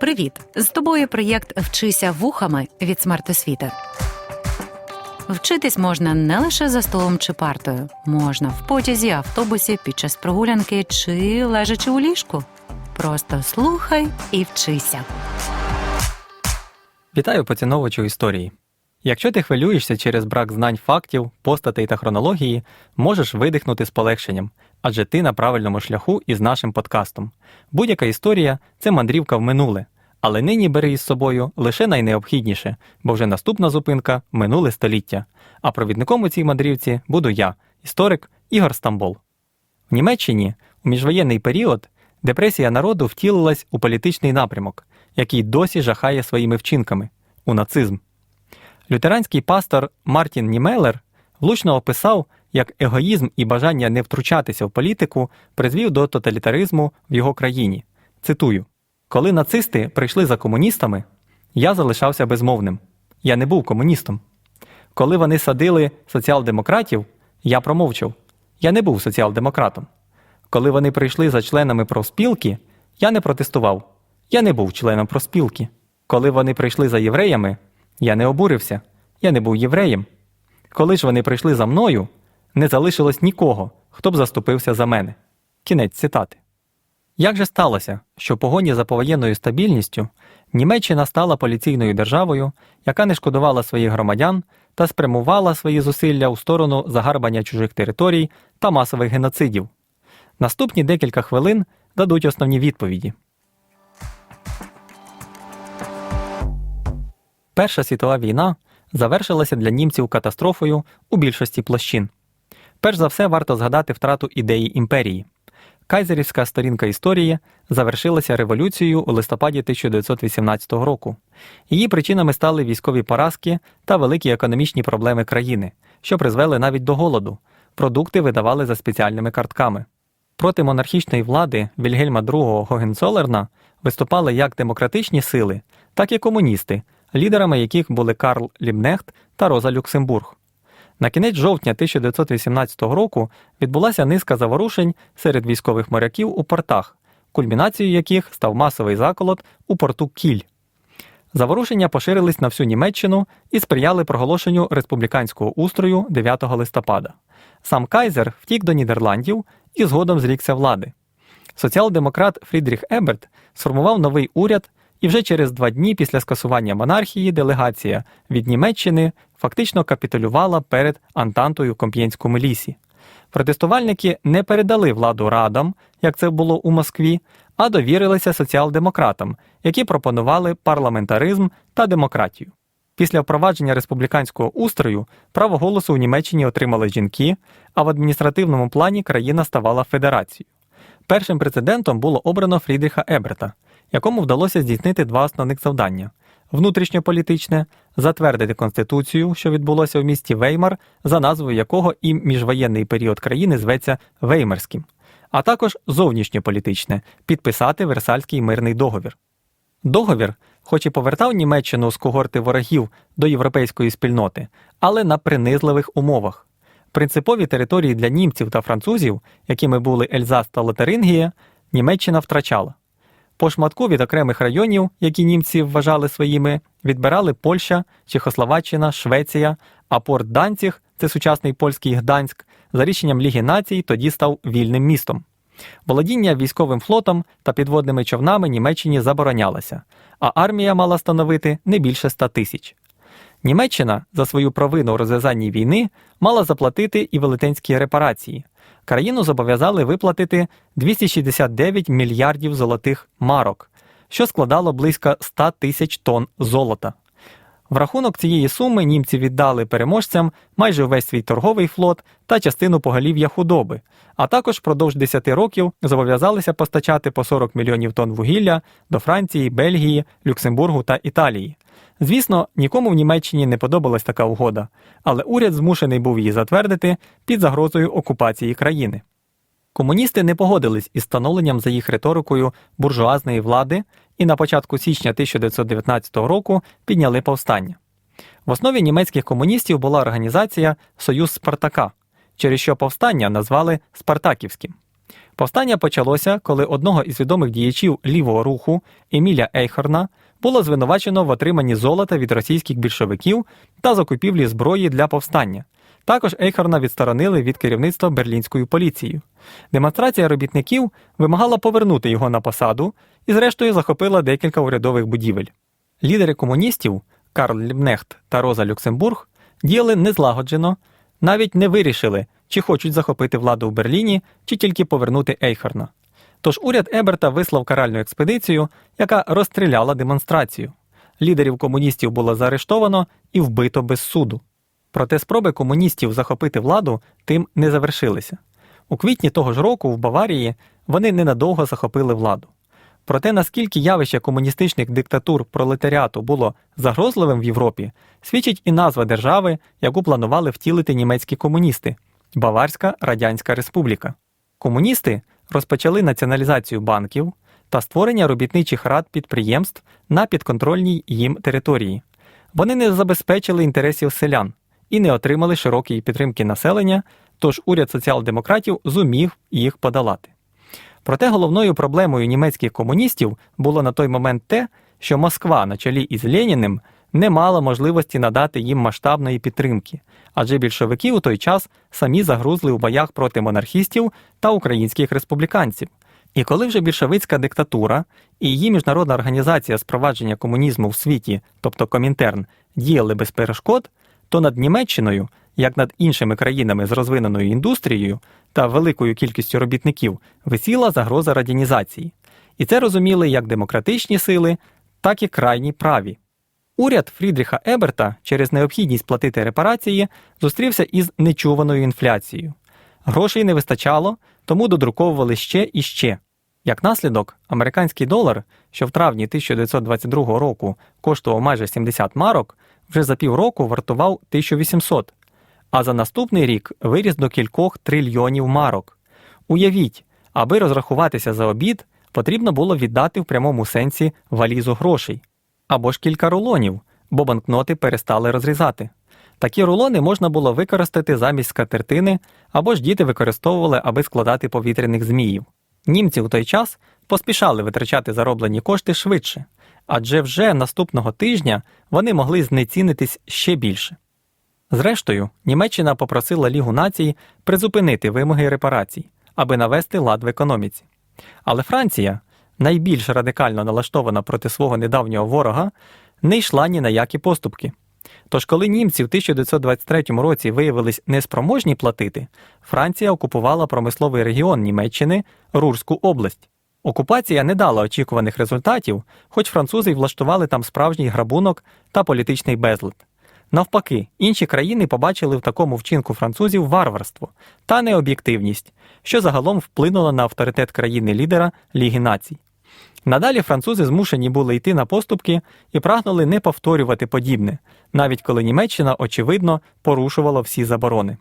Привіт! З тобою проєкт Вчися вухами від смертосвіти. Вчитись можна не лише за столом чи партою, можна в потязі, автобусі, під час прогулянки чи лежачи у ліжку. Просто слухай і вчися. Вітаю поціновувачу історії. Якщо ти хвилюєшся через брак знань фактів, постатей та хронології, можеш видихнути з полегшенням, адже ти на правильному шляху із нашим подкастом. Будь-яка історія це мандрівка в минуле, але нині бери із собою лише найнеобхідніше, бо вже наступна зупинка минуле століття. А провідником у цій мандрівці буду я, історик Ігор Стамбол. В Німеччині у міжвоєнний період депресія народу втілилась у політичний напрямок, який досі жахає своїми вчинками у нацизм. Лютеранський пастор Мартін Німелер влучно описав, як егоїзм і бажання не втручатися в політику призвів до тоталітаризму в його країні. Цитую: Коли нацисти прийшли за комуністами, я залишався безмовним. Я не був комуністом. Коли вони садили соціал-демократів, я промовчав. Я не був соціал-демократом. Коли вони прийшли за членами профспілки, я не протестував. Я не був членом профспілки. Коли вони прийшли за євреями, я не обурився. Я не був євреєм. Коли ж вони прийшли за мною, не залишилось нікого, хто б заступився за мене. Кінець цитати. Як же сталося, що в погоні за повоєнною стабільністю Німеччина стала поліційною державою, яка не шкодувала своїх громадян та спрямувала свої зусилля у сторону загарбання чужих територій та масових геноцидів? Наступні декілька хвилин дадуть основні відповіді. Перша світова війна завершилася для німців катастрофою у більшості площин. Перш за все, варто згадати втрату ідеї імперії. Кайзерівська сторінка історії завершилася революцією у листопаді 1918 року. Її причинами стали військові поразки та великі економічні проблеми країни, що призвели навіть до голоду. Продукти видавали за спеціальними картками. Проти монархічної влади Вільгельма II Гогенцолерна виступали як демократичні сили, так і комуністи, лідерами яких були Карл Лібнехт та Роза Люксембург. На кінець жовтня 1918 року відбулася низка заворушень серед військових моряків у портах, кульмінацією яких став масовий заколот у порту Кіль. Заворушення поширились на всю Німеччину і сприяли проголошенню республіканського устрою 9 листопада. Сам Кайзер втік до Нідерландів і згодом зрікся влади. Соціал-демократ Фрідріх Еберт сформував новий уряд, і вже через два дні після скасування монархії делегація від Німеччини фактично капітулювала перед Антантою Комп'єнському лісі. Протестувальники не передали владу радам, як це було у Москві, а довірилися соціал-демократам, які пропонували парламентаризм та демократію. Після впровадження республіканського устрою право голосу в Німеччині отримали жінки, а в адміністративному плані країна ставала федерацією. Першим прецедентом було обрано Фрідріха Еберта, якому вдалося здійснити два основних завдання: внутрішньополітичне затвердити конституцію, що відбулося в місті Веймар, за назвою якого і міжвоєнний період країни зветься Веймарським, а також зовнішньополітичне підписати Версальський мирний договір. Договір, хоч і повертав Німеччину з когорти ворогів до європейської спільноти, але на принизливих умовах. Принципові території для німців та французів, якими були Ельзас та Лотерингія, Німеччина втрачала. По шматку від окремих районів, які німці вважали своїми, відбирали Польща, Чехословаччина, Швеція, а порт Данціг, це сучасний польський Гданськ, за рішенням Ліги націй тоді став вільним містом. Володіння військовим флотом та підводними човнами Німеччині заборонялося, а армія мала становити не більше 100 тисяч. Німеччина за свою провину у розв'язанні війни мала заплатити і велетенські репарації. Країну зобов'язали виплатити 269 мільярдів золотих марок, що складало близько 100 тисяч тонн золота. В рахунок цієї суми німці віддали переможцям майже увесь свій торговий флот та частину поголів'я худоби, а також впродовж 10 років зобов'язалися постачати по 40 мільйонів тонн вугілля до Франції, Бельгії, Люксембургу та Італії. Звісно, нікому в Німеччині не подобалась така угода, але уряд змушений був її затвердити під загрозою окупації країни. Комуністи не погодились із встановленням за їх риторикою буржуазної влади і на початку січня 1919 року підняли повстання. В основі німецьких комуністів була організація Союз Спартака, через що повстання назвали Спартаківським. Повстання почалося, коли одного із відомих діячів лівого руху Еміля Ейхорна було звинувачено в отриманні золота від російських більшовиків та закупівлі зброї для повстання. Також Ейхорна відсторонили від керівництва берлінською поліцією. Демонстрація робітників вимагала повернути його на посаду і, зрештою, захопила декілька урядових будівель. Лідери комуністів Карл Лібнехт та Роза Люксембург діяли незлагоджено, навіть не вирішили, чи хочуть захопити владу в Берліні, чи тільки повернути Ейхорна. Тож уряд Еберта вислав каральну експедицію, яка розстріляла демонстрацію. Лідерів комуністів було заарештовано і вбито без суду. Проте спроби комуністів захопити владу тим не завершилися. У квітні того ж року в Баварії вони ненадовго захопили владу. Проте наскільки явище комуністичних диктатур пролетаріату було загрозливим в Європі, свідчить і назва держави, яку планували втілити німецькі комуністи Баварська Радянська Республіка. Комуністи розпочали націоналізацію банків та створення робітничих рад підприємств на підконтрольній їм території. Вони не забезпечили інтересів селян і не отримали широкої підтримки населення, тож уряд соціал-демократів зумів їх подолати. Проте головною проблемою німецьких комуністів було на той момент те, що Москва на чолі із Леніним не мала можливості надати їм масштабної підтримки, адже більшовики у той час самі загрузли у боях проти монархістів та українських республіканців. І коли вже більшовицька диктатура і її міжнародна організація спровадження комунізму в світі, тобто Комінтерн, діяли без перешкод, то над Німеччиною, як над іншими країнами з розвиненою індустрією та великою кількістю робітників, висіла загроза радянізації. І це розуміли як демократичні сили, так і крайні праві. Уряд Фрідріха Еберта через необхідність платити репарації зустрівся із нечуваною інфляцією. Грошей не вистачало, тому додруковували ще і ще. Як наслідок, американський долар, що в травні 1922 року коштував майже 70 марок, вже за півроку вартував 1800, а за наступний рік виріс до кількох трильйонів марок. Уявіть, аби розрахуватися за обід, потрібно було віддати в прямому сенсі валізу грошей або ж кілька рулонів, бо банкноти перестали розрізати. Такі рулони можна було використати замість скатертини, або ж діти використовували, аби складати повітряних зміїв. Німці в той час поспішали витрачати зароблені кошти швидше, адже вже наступного тижня вони могли знецінитись ще більше. Зрештою, Німеччина попросила Лігу націй призупинити вимоги репарацій, аби навести лад в економіці. Але Франція, найбільш радикально налаштована проти свого недавнього ворога, не йшла ні на які поступки. Тож, коли німці в 1923 році виявились неспроможні платити, Франція окупувала промисловий регіон Німеччини Рурську область. Окупація не дала очікуваних результатів, хоч французи й влаштували там справжній грабунок та політичний безлад. Навпаки, інші країни побачили в такому вчинку французів варварство та необ'єктивність, що загалом вплинуло на авторитет країни-лідера Ліги націй. Надалі французи змушені були йти на поступки і прагнули не повторювати подібне, навіть коли Німеччина, очевидно, порушувала всі заборони.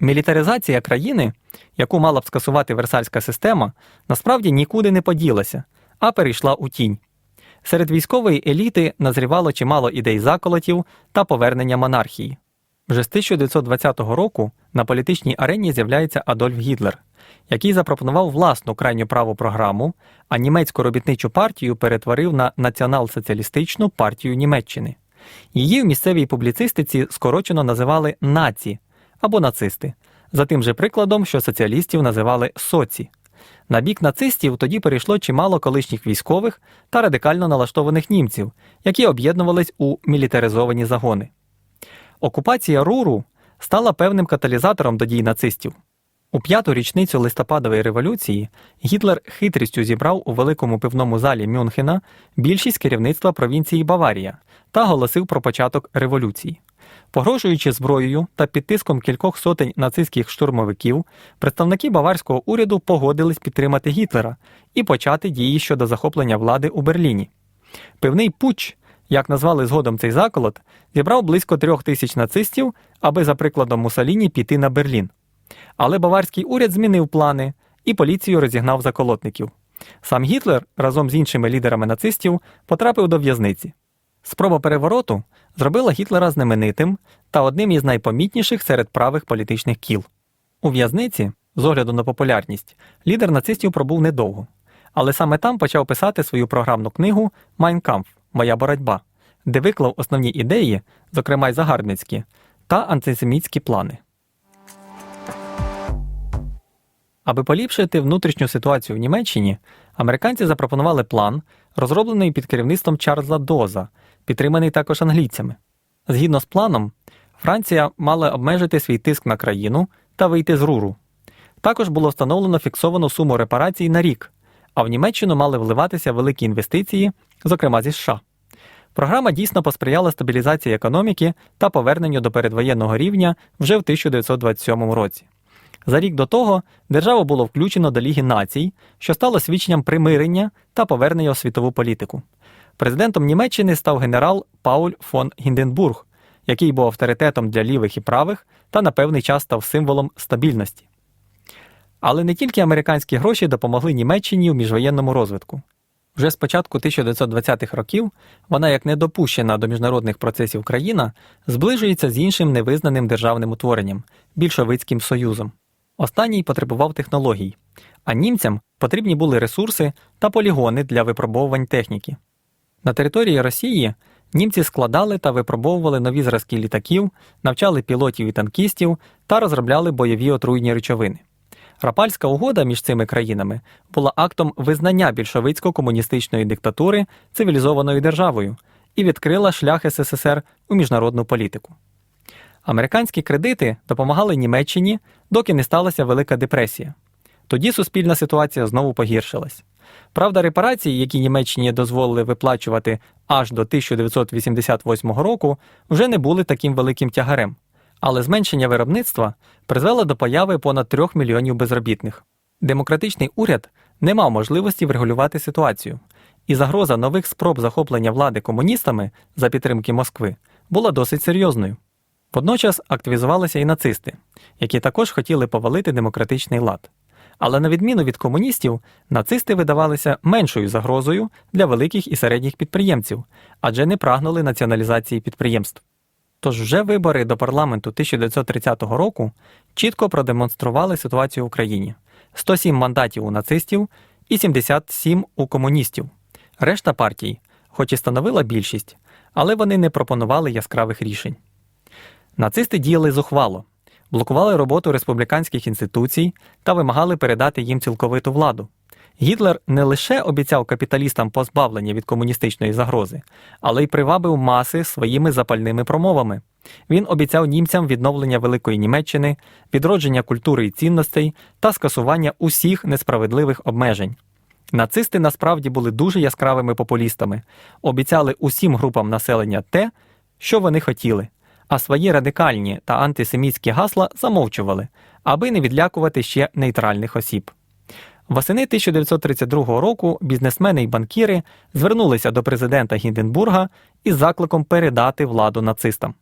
Мілітаризація країни, яку мала б скасувати Версальська система, насправді нікуди не поділася, а перейшла у тінь. Серед військової еліти назрівало чимало ідей заколотів та повернення монархії. Вже з 1920 року на політичній арені з'являється Адольф Гітлер, який запропонував власну крайню праву програму, а німецьку робітничу партію перетворив на націонал-соціалістичну партію Німеччини. Її в місцевій публіцистиці скорочено називали наці або нацисти, за тим же прикладом, що соціалістів називали соці. На бік нацистів тоді перейшло чимало колишніх військових та радикально налаштованих німців, які об'єднувались у мілітаризовані загони. Окупація Руру стала певним каталізатором до дій нацистів. У п'яту річницю листопадової революції Гітлер хитрістю зібрав у великому пивному залі Мюнхена більшість керівництва провінції Баварія та оголосив про початок революції. Погрожуючи зброєю та під тиском кількох сотень нацистських штурмовиків, представники баварського уряду погодились підтримати Гітлера і почати дії щодо захоплення влади у Берліні. Пивний путч, як назвали згодом цей заколот, зібрав близько трьох тисяч нацистів, аби, за прикладом Мусаліні, піти на Берлін. Але баварський уряд змінив плани і поліцію розігнав заколотників. Сам Гітлер разом з іншими лідерами нацистів потрапив до в'язниці. Спроба перевороту зробила Гітлера знаменитим та одним із найпомітніших серед правих політичних кіл. У в'язниці з огляду на популярність, лідер нацистів пробув недовго. Але саме там почав писати свою програмну книгу Kampf Моя боротьба, де виклав основні ідеї, зокрема й загарбницькі, та антисемітські плани. Аби поліпшити внутрішню ситуацію в Німеччині, американці запропонували план, розроблений під керівництвом Чарльза Доза, підтриманий також англійцями. Згідно з планом, Франція мала обмежити свій тиск на країну та вийти з руру. Також було встановлено фіксовану суму репарацій на рік, а в Німеччину мали вливатися великі інвестиції, зокрема зі США. Програма дійсно посприяла стабілізації економіки та поверненню до передвоєнного рівня вже в 1927 році. За рік до того державу було включено до Ліги націй, що стало свідченням примирення та повернення у світову політику. Президентом Німеччини став генерал Пауль фон Гінденбург, який був авторитетом для лівих і правих та на певний час став символом стабільності. Але не тільки американські гроші допомогли Німеччині у міжвоєнному розвитку. Вже з початку 1920-х років вона, як недопущена до міжнародних процесів країна, зближується з іншим невизнаним державним утворенням більшовицьким союзом. Останній потребував технологій, а німцям потрібні були ресурси та полігони для випробовувань техніки. На території Росії німці складали та випробовували нові зразки літаків, навчали пілотів і танкістів та розробляли бойові отруйні речовини. Рапальська угода між цими країнами була актом визнання більшовицько-комуністичної диктатури цивілізованою державою і відкрила шлях СССР у міжнародну політику. Американські кредити допомагали Німеччині, доки не сталася Велика депресія. Тоді суспільна ситуація знову погіршилась. Правда, репарації, які Німеччині дозволили виплачувати аж до 1988 року, вже не були таким великим тягарем, але зменшення виробництва призвело до появи понад 3 мільйонів безробітних. Демократичний уряд не мав можливості врегулювати ситуацію, і загроза нових спроб захоплення влади комуністами за підтримки Москви була досить серйозною. Водночас активізувалися і нацисти, які також хотіли повалити демократичний лад. Але на відміну від комуністів, нацисти видавалися меншою загрозою для великих і середніх підприємців, адже не прагнули націоналізації підприємств. Тож вже вибори до парламенту 1930 року чітко продемонстрували ситуацію в Україні: 107 мандатів у нацистів і 77 у комуністів. Решта партій, хоч і становила більшість, але вони не пропонували яскравих рішень. Нацисти діяли зухвало, блокували роботу республіканських інституцій та вимагали передати їм цілковиту владу. Гітлер не лише обіцяв капіталістам позбавлення від комуністичної загрози, але й привабив маси своїми запальними промовами. Він обіцяв німцям відновлення Великої Німеччини, відродження культури і цінностей та скасування усіх несправедливих обмежень. Нацисти насправді були дуже яскравими популістами, обіцяли усім групам населення те, що вони хотіли, а свої радикальні та антисемітські гасла замовчували, аби не відлякувати ще нейтральних осіб. Восени 1932 року бізнесмени й банкіри звернулися до президента Гінденбурга із закликом передати владу нацистам.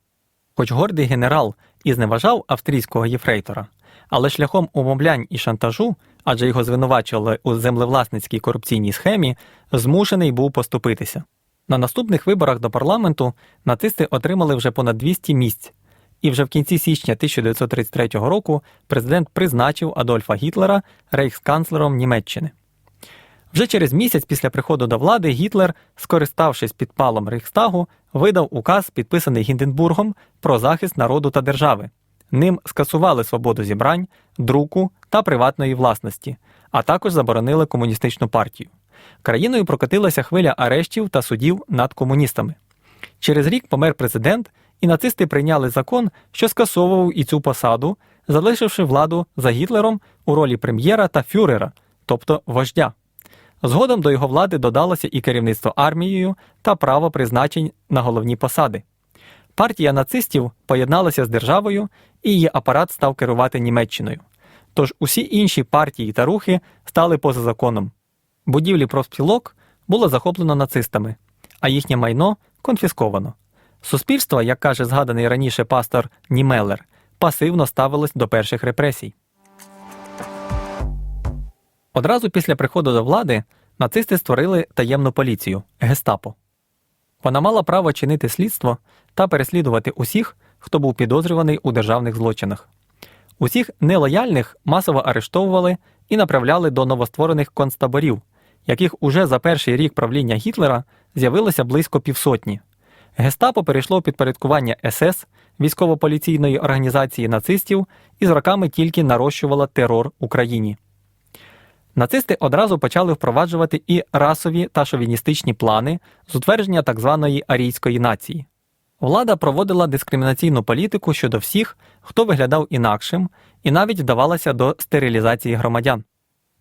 Хоч гордий генерал і зневажав австрійського єфрейтора, але шляхом умовлянь і шантажу, адже його звинувачували у землевласницькій корупційній схемі, змушений був поступитися. На наступних виборах до парламенту нацисти отримали вже понад 200 місць, і вже в кінці січня 1933 року президент призначив Адольфа Гітлера рейхсканцлером Німеччини. Вже через місяць після приходу до влади Гітлер, скориставшись підпалом Рейхстагу, видав указ, підписаний Гінденбургом, про захист народу та держави. Ним скасували свободу зібрань, друку та приватної власності, а також заборонили комуністичну партію. Країною прокотилася хвиля арештів та судів над комуністами. Через рік помер президент, і нацисти прийняли закон, що скасовував і цю посаду, залишивши владу за Гітлером у ролі прем'єра та фюрера, тобто вождя. Згодом до його влади додалося і керівництво армією та право призначень на головні посади. Партія нацистів поєдналася з державою, і її апарат став керувати Німеччиною. Тож усі інші партії та рухи стали поза законом. Будівлі профспілок було захоплено нацистами, а їхнє майно конфісковано. Суспільство, як каже згаданий раніше пастор Німелер, пасивно ставилось до перших репресій. Одразу після приходу до влади нацисти створили таємну поліцію гестапо. Вона мала право чинити слідство та переслідувати усіх, хто був підозрюваний у державних злочинах. Усіх нелояльних масово арештовували і направляли до новостворених концтаборів, яких уже за перший рік правління Гітлера з'явилося близько півсотні. Гестапо перейшло у підпорядкування СС, військово-поліційної організації нацистів, і з роками тільки нарощувала терор Україні. Нацисти одразу почали впроваджувати і расові та шовіністичні плани з утвердження так званої арійської нації. Влада проводила дискримінаційну політику щодо всіх, хто виглядав інакшим, і навіть вдавалася до стерилізації громадян.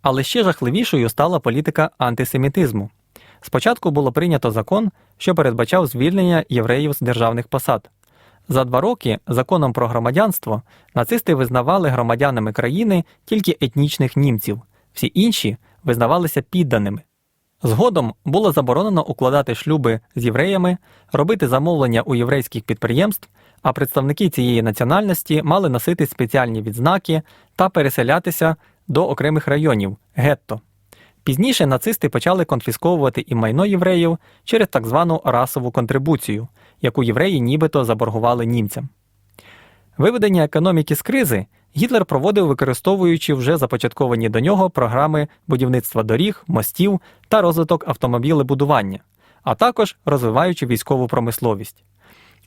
Але ще жахливішою стала політика антисемітизму. Спочатку було прийнято закон, що передбачав звільнення євреїв з державних посад. За два роки законом про громадянство нацисти визнавали громадянами країни тільки етнічних німців, всі інші визнавалися підданими. Згодом було заборонено укладати шлюби з євреями, робити замовлення у єврейських підприємств, а представники цієї національності мали носити спеціальні відзнаки та переселятися до окремих районів гетто. Пізніше нацисти почали конфісковувати і майно євреїв через так звану расову контрибуцію, яку євреї нібито заборгували німцям. Виведення економіки з кризи Гітлер проводив, використовуючи вже започатковані до нього програми будівництва доріг, мостів та розвиток автомобілебудування, а також розвиваючи військову промисловість.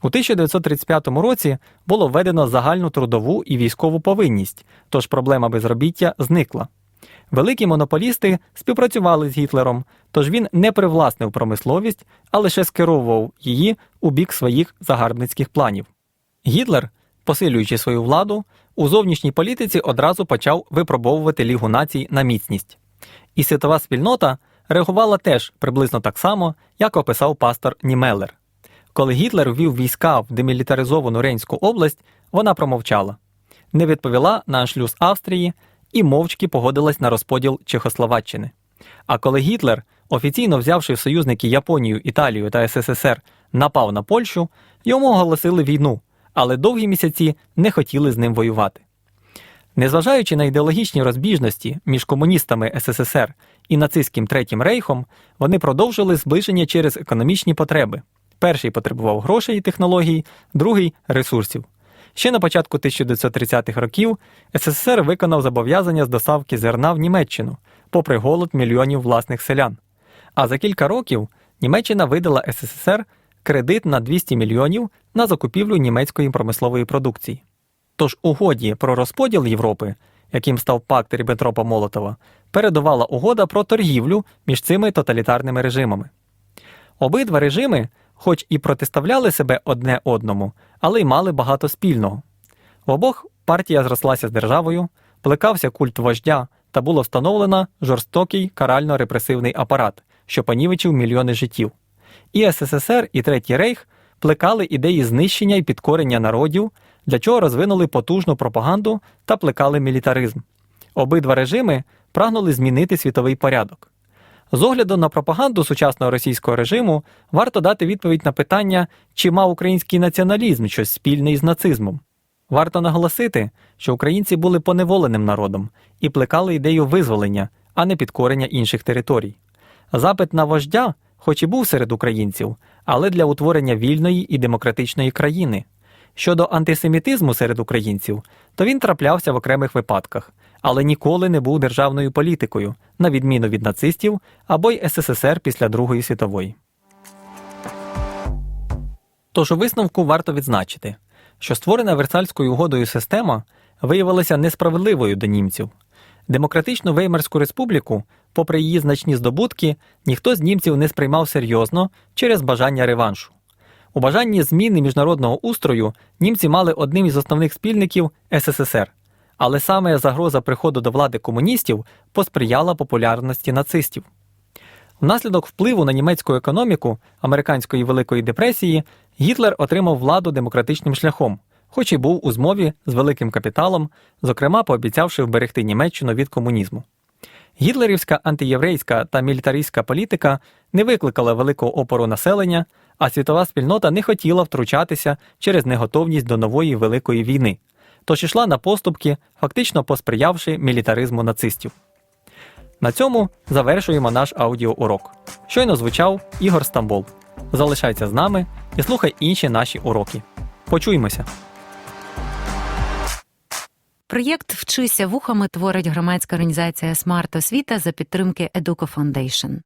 У 1935 році було введено загальну трудову і військову повинність, тож проблема безробіття зникла. Великі монополісти співпрацювали з Гітлером, тож він не привласнив промисловість, а лише скеровував її у бік своїх загарбницьких планів. Гітлер, посилюючи свою владу, у зовнішній політиці одразу почав випробовувати Лігу націй на міцність. І світова спільнота реагувала теж приблизно так само, як описав пастор Німелер. Коли Гітлер ввів війська в демілітаризовану Рейнську область, вона промовчала, не відповіла на аншлюз Австрії і мовчки погодилась на розподіл Чехословаччини. А коли Гітлер, офіційно взявши в союзники Японію, Італію та СССР, напав на Польщу, йому оголосили війну, але довгі місяці не хотіли з ним воювати. Незважаючи на ідеологічні розбіжності між комуністами СССР і нацистським Третім рейхом, вони продовжили зближення через економічні потреби. Перший потребував грошей і технологій, другий ресурсів. Ще на початку 1930-х років СССР виконав зобов'язання з доставки зерна в Німеччину, попри голод мільйонів власних селян. А за кілька років Німеччина видала СССР кредит на 200 мільйонів на закупівлю німецької промислової продукції. Тож угоді про розподіл Європи, яким став пакт Ріббентропа Молотова, передувала угода про торгівлю між цими тоталітарними режимами. Обидва режими, хоч і протиставляли себе одне одному, але й мали багато спільного. В обох партія зрослася з державою, плекався культ вождя та було встановлено жорстокий карально-репресивний апарат, що понівечив мільйони життів. І СССР, і Третій Рейх плекали ідеї знищення і підкорення народів, для чого розвинули потужну пропаганду та плекали мілітаризм. Обидва режими прагнули змінити світовий порядок. З огляду на пропаганду сучасного російського режиму варто дати відповідь на питання, чи мав український націоналізм щось спільне із нацизмом. Варто наголосити, що українці були поневоленим народом і плекали ідею визволення, а не підкорення інших територій. Запит на вождя, хоч і був серед українців, але для утворення вільної і демократичної країни. Щодо антисемітизму серед українців, то він траплявся в окремих випадках, але ніколи не був державною політикою, на відміну від нацистів або й СССР після Другої світової. Тож у висновку варто відзначити, що створена Версальською угодою система виявилася несправедливою до німців. Демократичну Веймарську республіку, попри її значні здобутки, ніхто з німців не сприймав серйозно через бажання реваншу. У бажанні зміни міжнародного устрою німці мали одним із основних спільників СССР, але саме загроза приходу до влади комуністів посприяла популярності нацистів. Внаслідок впливу на німецьку економіку американської Великої депресії Гітлер отримав владу демократичним шляхом, хоч і був у змові з великим капіталом, зокрема пообіцявши вберегти Німеччину від комунізму. Гітлерівська антиєврейська та мілітаристська політика не викликала великого опору населення, а світова спільнота не хотіла втручатися через неготовність до нової великої війни, тож йшла на поступки, фактично посприявши мілітаризму нацистів. На цьому завершуємо наш аудіоурок. Щойно звучав Ігор Стамбол. Залишайся з нами і слухай інші наші уроки. Почуємося! Проєкт Вчися вухами творить громадська організація Смарт Освіта за підтримки Educo Foundation.